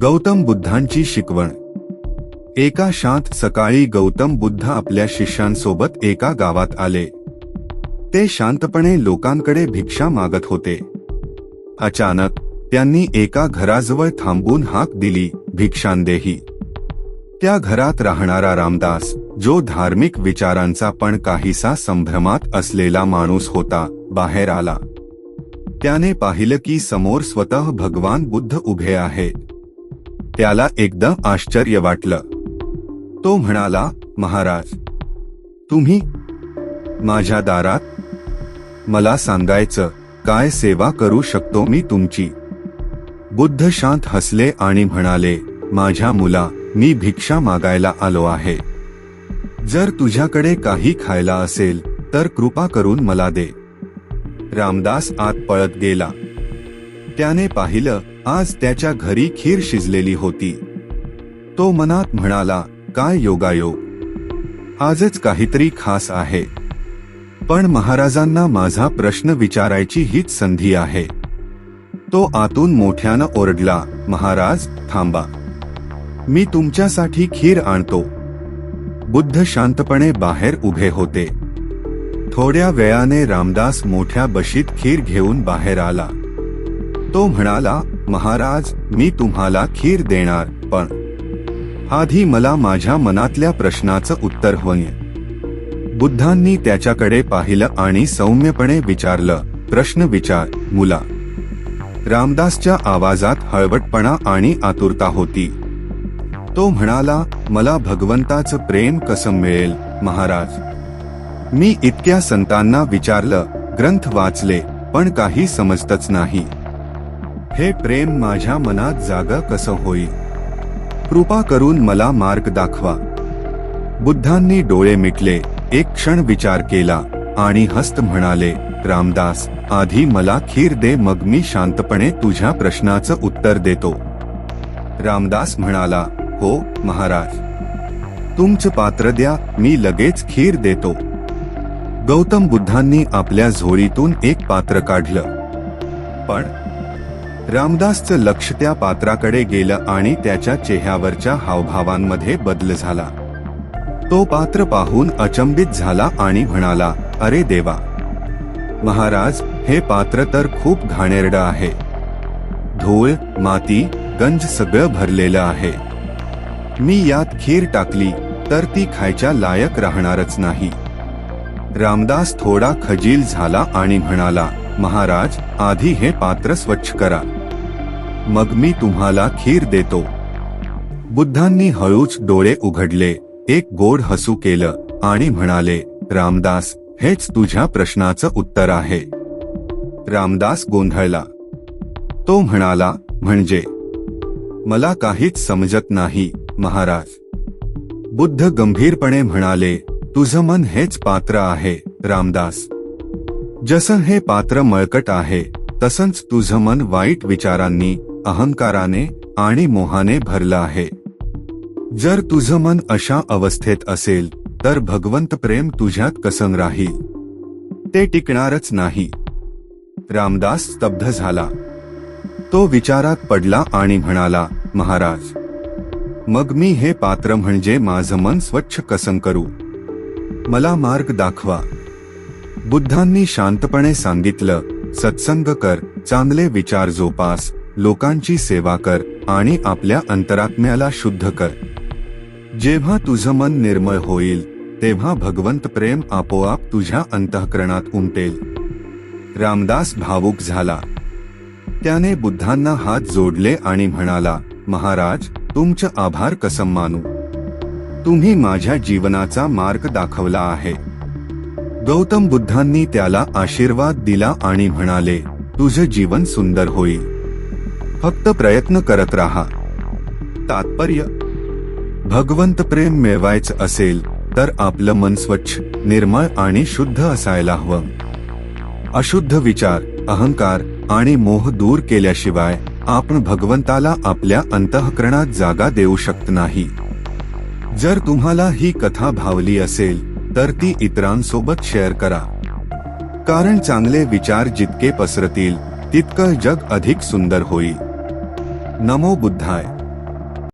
गौतम बुद्धांची शिकवण. एका शांत सकाळी गौतम बुद्ध आपल्या शिष्यांसोबत एका गावात आले. ते शांतपणे लोकांकडे भिक्षा मागत होते. अचानक त्यांनी एका घराजवळ थांबून हाक दिली भिक्षांदेही. त्या घरात राहणारा रामदास जो धार्मिक विचारांचा पण काहीसा संभ्रमात असलेला माणूस होता बाहेर आला. त्याने पाहिलं की समोर स्वतः भगवान बुद्ध उभे आहेत. त्याला एकदम आश्चर्य वाटलं. तो म्हणाला महाराज तुम्ही माझ्या दारात मला सांगायचं काय सेवा करू शकतो मी तुमची? बुद्ध शांत हसले आणि म्हणाले माझ्या मुला मी भिक्षा मागायला आलो आहे. जर तुझ्याकडे काही खायला असेल तर कृपा करून मला दे. रामदास आत पळत गेला. त्याने पाहिलं आज त्याच्या घरी खीर शिजलेली होती. तो मनात म्हणाला काय योगायोग? आजच काहीतरी खास आहे. पण महाराजांना माझा प्रश्न विचारायची हीच संधी आहे. तो आतून मोठ्यानं ओरडला महाराज थांबा. मी तुमच्यासाठी खीर आणतो. बुद्ध शांतपणे बाहेर उभे होते. थोड्या वेळाने रामदास मोठ्या बशीत खीर घेऊन बाहेर आला. तो म्हणाला महाराज मी तुम्हाला खीर देणार पण आधी मला माझ्या मनातल्या प्रश्नाचं उत्तर हवंय. बुद्धांनी त्याच्याकडे पाहिलं आणि सौम्यपणे विचारलं प्रश्न विचार मुला. रामदासच्या आवाजात हळवटपणा आणि आतुरता होती. तो म्हणाला मला भगवंताचं प्रेम कसं मिळेल महाराज? मी इतक्या संतांना विचारलं ग्रंथ वाचले पण काही समजतच नाही. हे प्रेम माझ्या मनात जागा कसं होईल? कृपा करून मला मार्ग दाखवा. बुद्धांनी डोळे मिटले एक क्षण विचार केला आणि हस्त म्हणाले रामदास आधी मला खीर दे मग मी शांतपणे तुझ्या प्रश्नाचं उत्तर देतो. रामदास म्हणाला हो महाराज. तुमचं पात्र द्या मी लगेच खीर देतो. गौतम बुद्धांनी आपल्या झोळीतून एक पात्र काढलं. पण रामदासचं लक्ष त्या पात्राकडे गेलं आणि त्याच्या चेहऱ्यावरच्या हावभावांमध्ये बदल झाला. तो पात्र पाहून अचंबित झाला आणि म्हणाला अरे देवा! महाराज हे पात्र तर खूप घाणेरडं आहे. धूळ माती गंज सगळं भरलेलं आहे. मी यात खीर टाकली तर ती खायच्या लायक राहणारच नाही. रामदास थोडा खजील झाला आणि म्हणाला महाराज आधी हे पात्र स्वच्छ करा. मग मी तुम्हाला खीर देतो. बुद्धांनी हळूच डोळे उघडले एक गोड हसू केलं आणि म्हणाले रामदास हेच तुझ्या प्रश्नाचं उत्तर आहे. रामदास गोंधळला. तो म्हणाला म्हणजे? मला काहीच समजत नाही महाराज. बुद्ध गंभीरपणे म्हणाले तुझं मन हेच पात्र आहे रामदास. जसं हे पात्र मळकट आहे तसंच तुझं मन वाईट विचारांनी अहंकाराने आणि मोहाने भरलं आहे. जर तुझं मन अशा अवस्थेत असेल तर भगवंत प्रेम तुझ्यात कसं राहील? ते टिकणारच नाही. रामदास स्तब्ध झाला. तो विचारात पडला आणि म्हणाला महाराज मग मी हे पात्र म्हणजे माझं मन स्वच्छ कसं करू? मला मार्ग दाखवा. बुद्धांनी शांतपणे सांगितलं सत्संग कर चांगले विचार जोपास लोकांची सेवा कर आणि आपल्या अंतरात्म्याला शुद्ध कर. जेव्हा तुझं मन निर्मळ होईल तेव्हा भगवंत प्रेम आपोआप तुझ्या अंतःकरणात उमटेल. रामदास भावुक झाला. त्याने बुद्धांना हात जोडले आणि म्हणाला महाराज तुमचं आभार कसं मानू? तुम्ही माझ्या जीवनाचा मार्ग दाखवला आहे. गौतम बुद्धांनी त्याला आशीर्वाद दिला आणि म्हणाले तुझं जीवन सुंदर होईल. फक्त प्रयत्न करत राहा. तात्पर्य भगवंत प्रेम मिळवायचं असेल तर आपलं मन स्वच्छ निर्मळ आणि शुद्ध असायला हवं. अशुद्ध विचार अहंकार आणि मोह दूर केल्याशिवाय आपण भगवंताला आपल्या अंतःकरणात जागा देऊ शकत नाही. जर तुम्हाला ही कथा भावली असेल तर ती इतरांसोबत शेअर करा. कारण चांगले विचार जितके पसरतील तितकं जग अधिक सुंदर होईल. नमो बुद्धाय.